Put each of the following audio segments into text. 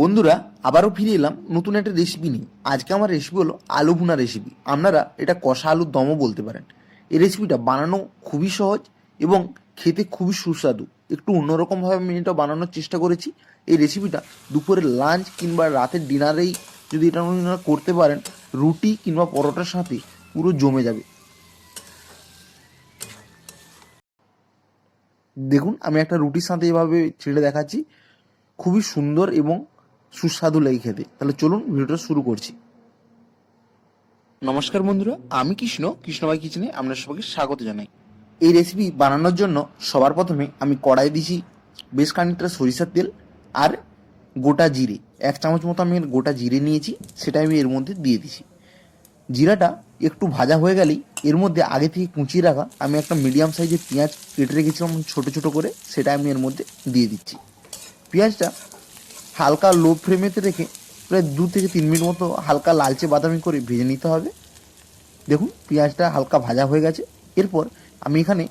বন্ধুরা, আবারও ফিরে এলাম নতুন একটা রেসিপি নিয়ে। আজকে আমার রেসিপি হলো আলু ভুনা রেসিপি আপনারা এটা কষা আলুর দমও বলতে পারেন। এই রেসিপিটা বানানো খুবই সহজ এবং খেতে খুবই সুস্বাদু। একটু অন্যরকমভাবে আমি এটা বানানোর চেষ্টা করেছি। এই রেসিপিটা দুপুরের লাঞ্চ কিংবা রাতের ডিনারেই যদি এটা আপনারা করতে পারেন, রুটি কিংবা পরোটার সাথে পুরো জমে যাবে। দেখুন, আমি একটা রুটির সাথে এভাবে ছেড়ে দেখাচ্ছি। খুবই সুন্দর এবং সুস্বাদু লাগে খেতে। তাহলে চলুন ভিডিওটা শুরু করছি। নমস্কার বন্ধুরা আমি কৃষ্ণ কৃষ্ণবাই কিচেনে আপনার সবাইকে স্বাগত জানাই। এই রেসিপি বানানোর জন্য সবার প্রথমে আমি কড়াই দিয়েছি বেশ খানিকটা সরিষার তেল আর গোটা জিরে। এক চামচ মতো আমি গোটা জিরে নিয়েছি সেটা আমি এর মধ্যে দিয়ে দিছি জিরাটা একটু ভাজা হয়ে গেলেই এর মধ্যে আগে থেকে কুচিয়ে রাখা আমি একটা মিডিয়াম সাইজের পেঁয়াজ কেটে রেখেছিলাম ছোটো ছোটো করে সেটা আমি এর মধ্যে দিয়ে দিচ্ছি। পেঁয়াজটা হালকা লো ফ্লেমেতে রেখে প্রায় দু থেকে তিন মিনিট মতো হালকা লালচে বাদামি করে ভেজে নিতে হবে। দেখুন, পেঁয়াজটা হালকা ভাজা হয়ে গেছে। এরপর আমি এখানে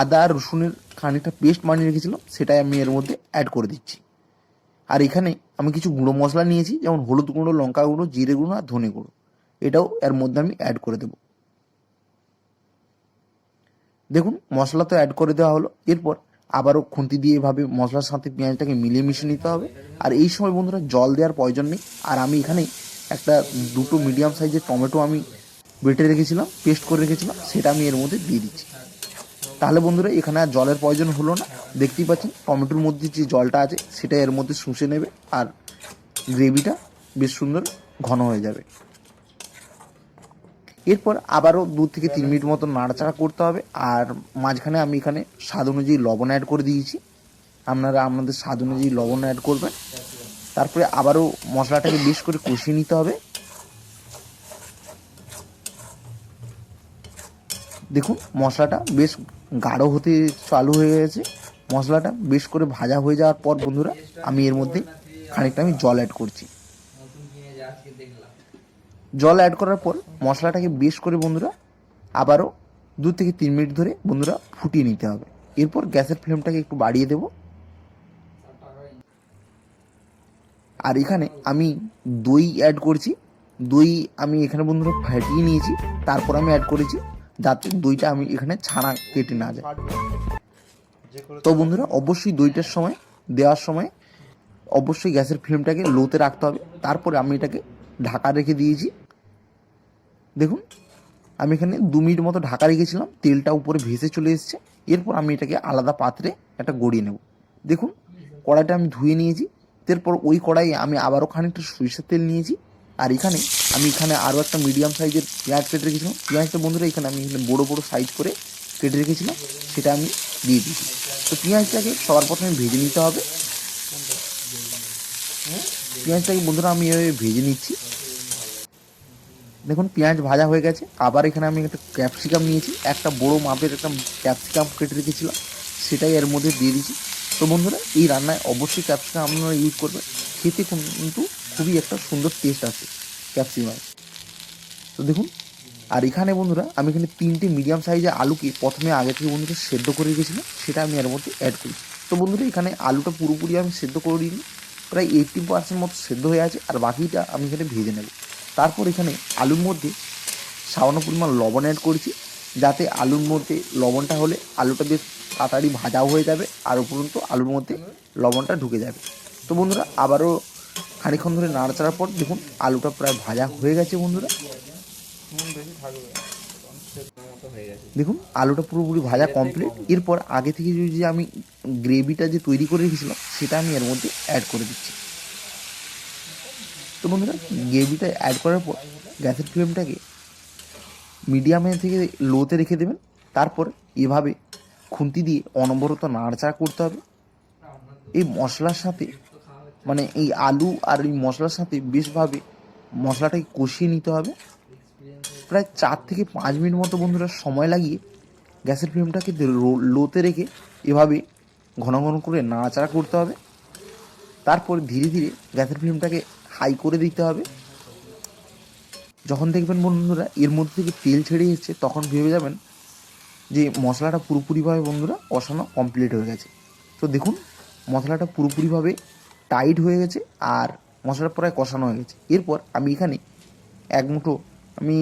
আদা রসুনের খানিকটা পেস্ট বানিয়ে রেখেছিলাম, সেটাই আমি এর মধ্যে অ্যাড করে দিচ্ছি। আর এখানে আমি কিছু গুঁড়ো মশলা নিয়েছি, যেমন হলুদ গুঁড়ো, লঙ্কা গুঁড়ো, জিরে গুঁড়ো আর ধনে গুঁড়ো। এটাও এর মধ্যে আমি অ্যাড করে দেব। দেখুন, মশলা তো অ্যাড করে দেওয়া হলো। এরপর আবারও খুন্তি দিয়ে এভাবে মশলার সাথে পেঁয়াজটাকে মিলিয়ে মিশিয়ে নিতে হবে। আর এই সময় বন্ধুরা জল দেওয়ার প্রয়োজন নেই। আর আমি এখানে একটা দুটো মিডিয়াম সাইজের টমেটো আমি বেটে রেখেছিলাম পেস্ট করে রেখেছিলাম, সেটা আমি এর মধ্যে দিয়ে দিচ্ছি। তাহলে বন্ধুরা এখানে আর জলের প্রয়োজন হলো না। দেখতেই পাচ্ছেন, টমেটোর মধ্যে যে জলটা আছে, সেটা এর মধ্যে শুষে নেবে, আর গ্রেভিটা বেশ সুন্দর ঘন হয়ে যাবে। এরপর আবারও দু থেকে তিন মিনিট মতো নাড়াচাড়া করতে হবে, আর মাঝখানে আমি এখানে স্বাদ অনুযায়ী লবণ অ্যাড করে দিয়েছি। আপনারা আপনাদের স্বাদ অনুযায়ী লবণ অ্যাড করবেন। তারপরে আবারও মশলাটাকে বেশ করে কষিয়ে নিতে হবে। দেখুন, মশলাটা বেশ গাঢ় হতে চালু হয়ে গেছে। মশলাটা বেশ করে ভাজা হয়ে যাওয়ার পর বন্ধুরা, আমি এর মধ্যে খানিকটা আমি জল অ্যাড করছি। জল অ্যাড করার পর মশলাটাকে বেশ করে বন্ধুরা আবারও দু থেকে তিন মিনিট ধরে বন্ধুরা ফুটিয়ে নিতে হবে। এরপর গ্যাসের ফ্লেমটাকে একটু বাড়িয়ে দেব। আর এখানে আমি দই অ্যাড করছি। দই আমি এখানে বন্ধুরা ফাটিয়ে নিয়েছি। তারপর আমি অ্যাড করেছি যাতে দইটা আমি এখানে ছানা কেটে না যায়। তো বন্ধুরা অবশ্যই দইটার সময় দেওয়ার সময় অবশ্যই গ্যাসের ফ্লেমটাকে লোতে রাখতে হবে। তারপরে আমি এটাকে ঢাকা রেখে দিয়েছি। দেখুন, আমি এখানে দু মিনিট মতো ঢাকা রেখেছিলাম, তেলটা উপরে ভেসে চলে এসেছে। এরপর আমি এটাকে আলাদা পাত্রে একটা গড়িয়ে নেব। দেখুন, কড়াইটা আমি ধুয়ে নিয়েছি এরপর ওই কড়াইয়ে আমি আবারও খানিকটা সরিষার তেল নিয়েছি। আর এখানে আমি এখানে আরও একটা মিডিয়াম সাইজের পেঁয়াজ কেটে রেখেছিলাম। পেঁয়াজটা বন্ধুরা, এখানে আমি এখানে বড়ো বড়ো সাইজ করে কেটে রেখেছিলাম, সেটা আমি দিয়ে দিয়েছি। তো পেঁয়াজটাকে সবার প্রথমে ভেজে নিতে হবে। পেঁয়াজটাকে বন্ধুরা, আমি এভাবে ভেজে নিচ্ছি। দেখুন, পেঁয়াজ ভাজা হয়ে গেছে। আবার এখানে আমি একটা ক্যাপসিকাম নিয়েছি। একটা বড় মাপের একটা ক্যাপসিকাম কেটে রেখেছিলাম। সেটাই এর মধ্যে দিয়ে দিয়েছি। তো বন্ধুরা, এই রান্নায় অবশ্যই ক্যাপসিকাম আপনারা ইউজ করবেন। খেতে কিন্তু খুবই একটা সুন্দর টেস্ট আছে ক্যাপসিকাম তো দেখুন, আর এখানে বন্ধুরা, আমি এখানে তিনটে মিডিয়াম সাইজের আলুকে প্রথমে আগে থেকে বন্ধুরা সেদ্ধ করে রেখেছিলাম। সেটা আমি এর মধ্যে অ্যাড করি। তো বন্ধুরা, এখানে আলুটা পুরোপুরি আমি সেদ্ধ করে দিইনি। প্রায় এইটটি পার্সেন্ট মতো সেদ্ধ হয়ে আছে। আর বাকিটা আমি এখানে ভেজে নেব। তারপর এখানে আলুর মধ্যে সামান্য পরিমাণ লবণ অ্যাড করেছি, যাতে আলুর মধ্যে লবণটা হলে আলুটা বেশ তাড়াতাড়ি ভাজাও হয়ে যাবে, আর উপরন্ত আলুর মধ্যে লবণটা ঢুকে যাবে। তো বন্ধুরা, আবারও খানিক্ষণ ধরে নাড়াচাড়ার পর দেখুন আলুটা প্রায় ভাজা হয়ে গেছে বন্ধুরা। দেখুন, আলুটা পুরোপুরি ভাজা কমপ্লিট এরপর আগে থেকে যে আমি গ্রেভিটা যে তৈরি করে রেখেছিলাম, সেটা আমি এর মধ্যে অ্যাড করে দিচ্ছি। তো বন্ধুরা গ্রেভিটা অ্যাড করার পর গ্যাসের ফ্লেমটাকে মিডিয়ামে থেকে লোতে রেখে দেবেন। তারপর এভাবে খুন্তি দিয়ে অনবরত নাড়াচাড়া করতে হবে। এই মশলার সাথে মানে এই আলু আর এই মশলার সাথে বেশভাবে মশলাটাকে কষিয়ে নিতে হবে। প্রায় চার থেকে পাঁচ মিনিট মতো বন্ধুরা সময় লাগিয়ে গ্যাসের ফ্লেমটাকে লোতে রেখে এভাবে ঘন ঘন করে নাড়াচাড়া করতে হবে। তারপর ধীরে ধীরে গ্যাসের ফ্লেমটাকে হাই করে দিতে হবে। যখন দেখবেন বন্ধুরা, এর মধ্যে থেকে তেল ছেড়ে এসছে, তখন ভেবে যাবেন যে মশলাটা পুরোপুরিভাবে বন্ধুরা কষানো কমপ্লিট হয়ে গেছে। তো দেখুন, মশলাটা পুরোপুরিভাবে টাইট হয়ে গেছে আর মশলাটা প্রায় কষানো হয়ে গেছে। এরপর আমি এখানে এক মুঠো আমি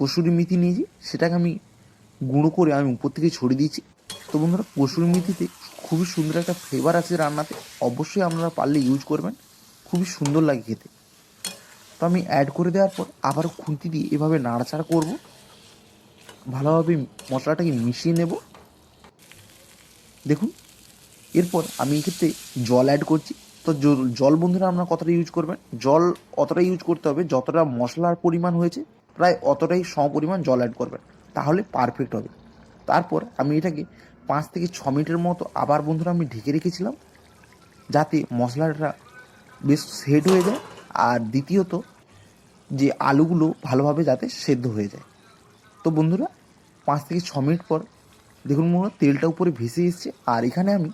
কসুরি মেথি নিয়েছি, সেটাকে আমি গুঁড়ো করে আমি উপর থেকে ছড়িয়ে দিয়েছি। তো বন্ধুরা, কসুরি মেথিতে খুবই সুন্দর একটা ফ্লেভার আছে রান্নাতে। অবশ্যই আপনারা পারলে ইউজ করবেন। খুবই সুন্দর লাগে খেতে। তো আমি অ্যাড করে দেওয়ার পর আবার খুন্তি দিয়ে এভাবে নাড়াচাড়া করব। ভালোভাবে মশলাটাকে মিশিয়ে নেব। দেখুন, এরপর আমি এক্ষেত্রে জল অ্যাড করছি। তো জল বন্ধুরা আপনারা কতটা ইউজ করবেন? জল অতটা ইউজ করতে হবে যতটা মশলার পরিমাণ হয়েছে, প্রায় অতটাই সমপরিমাণ জল অ্যাড করবেন। তাহলে পারফেক্ট হবে। তারপর আমি এটাকে পাঁচ থেকে ছ মিনিটের মতো আবার বন্ধুরা আমি ঢেকে রেখেছিলাম, যাতে মশলাটা বেশ সেট হয়ে যায়। আর দ্বিতীয়ত, যে আলুগুলো ভালোভাবে যাতে সেদ্ধ হয়ে যায়। তো বন্ধুরা, পাঁচ থেকে ছ মিনিট পর দেখুন বন্ধুরা, তেলটা উপরে ভেসে এসছে। আর এখানে আমি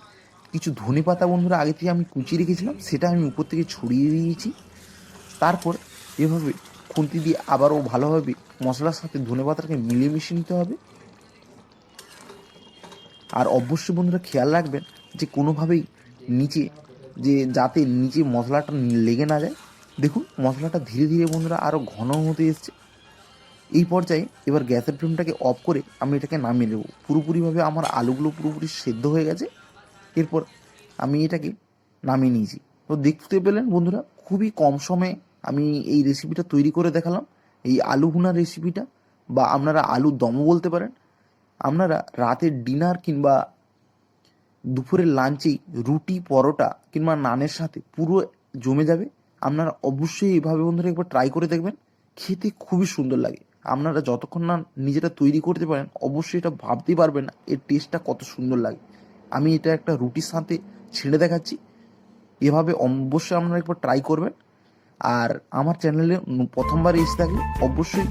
কিছু ধনে পাতা বন্ধুরা, আগে থেকে আমি কুচিয়ে রেখেছিলাম, সেটা আমি উপর থেকে ছড়িয়ে দিয়েছি। তারপর এভাবে খুন্তি দিয়ে আবারও ভালোভাবে মশলার সাথে ধনে পাতাটাকে মিলিয়ে মিশিয়ে নিতে হবে। আর অবশ্যই বন্ধুরা খেয়াল রাখবেন যে কোনোভাবেই নিচে যে যাতে নিচে মশলাটা লেগে না যায়। দেখুন, মশলাটা ধীরে ধীরে বন্ধুরা আরও ঘন হতে এসছে। এই পর্যায়ে এবার গ্যাসের ফ্লেমটাকে অফ করে আমি এটাকে নামিয়ে নেব। পুরোপুরিভাবে আমার আলুগুলো পুরোপুরি সেদ্ধ হয়ে গেছে। এরপর আমি এটাকে নামিয়ে নিয়েছি। তো দেখতে পেলেন বন্ধুরা, খুবই কম সময়ে আমি এই রেসিপিটা তৈরি করে দেখালাম। এই আলু ভুনা রেসিপিটা বা আপনারা আলু দমও বলতে পারেন। আপনারা রাতের ডিনার কিংবা দুপুরের লাঞ্চেই রুটি, পরোটা কিংবা নানের সাথে পুরো জমে যাবে। আপনারা অবশ্যই এইভাবে বন্ধুরা একবার ট্রাই করে দেখবেন। খেতে খুবই সুন্দর লাগে। আপনারা যতক্ষণ না নিজেরা তৈরি করতে পারেন, অবশ্যই এটা ভাবতেই পারবেন না এর টেস্টটা কত সুন্দর লাগে। আমি এটা একটা রুটির সাথে ছেড়ে দেখাচ্ছি। এভাবে অবশ্যই আপনারা একবার ট্রাই করবেন। আর আমার চ্যানেলে প্রথমবার এসে থাকলে অবশ্যই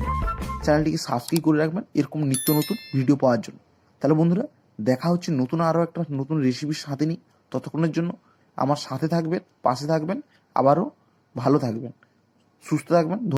চ্যানেলটিকে সাবস্ক্রাইব করে রাখবেন। এরকম নিত্য নতুন ভিডিও পাওয়ার জন্য। তাহলে বন্ধুরা দেখা হচ্ছে নতুন আরও একটা নতুন রেসিপির সাথে নিই ততক্ষণের জন্য। আমার সাথে থাকবেন, পাশে থাকবেন, আবারও ভালো থাকবেন, সুস্থ থাকবেন।